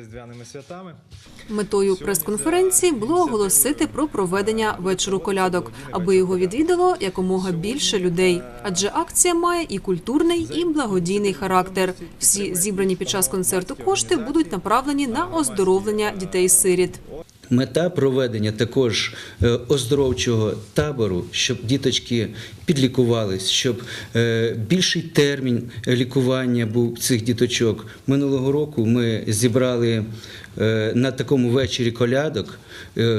Різдвяними святами. Метою прес-конференції було оголосити про проведення вечору колядок, аби його відвідало якомога більше людей. Адже акція має і культурний, і благодійний характер. Всі зібрані під час концерту кошти будуть направлені на оздоровлення дітей-сиріт. Мета проведення також е, оздоровчого табору, щоб діточки підлікувались, щоб е, більший термін лікування був цих діточок. Минулого року ми зібрали е, на такому вечорі колядок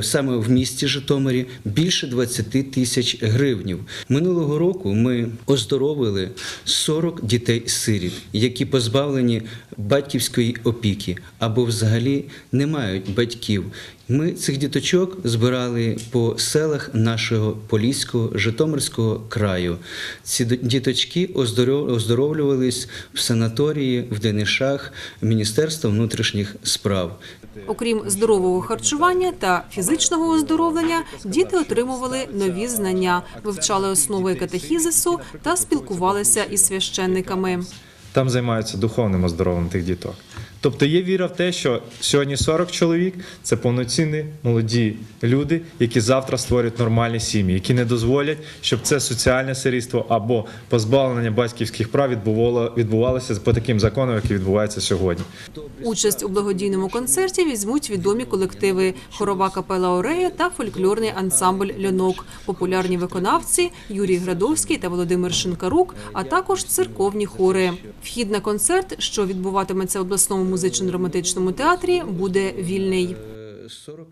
саме в місті Житомирі більше 20 тисяч гривнів. Минулого року ми оздоровили 40 дітей-сиріт, які позбавлені батьківської опіки або взагалі не мають батьків. Ми цих діточок збирали по селах нашого Поліського, Житомирського краю. Ці діточки оздоров- оздоровлювались в санаторії, в ДНШах Міністерства внутрішніх справ. Окрім здорового харчування та фізичного оздоровлення, діти отримували нові знання, вивчали основи катехізису та спілкувалися із священниками. Там займаються духовним оздоровленням тих діток. Тобто є віра в те, що сьогодні 40 чоловік це повноцінні молоді люди, які завтра створять нормальні сім'ї, які не дозволять, щоб це соціальне сирітство або позбавлення батьківських прав відбувало, відбувалося по таким законам, які відбуваються сьогодні. Участь у благодійному концерті візьмуть відомі колективи хорова капела Орея та фольклорний ансамбль Льонок, популярні виконавці Юрій Градовський та Володимир Шинкарук, а також церковні хори. Вхід на концерт, що відбуватиметься в обласному музично-драматичному театрі, буде вільний. Е, 40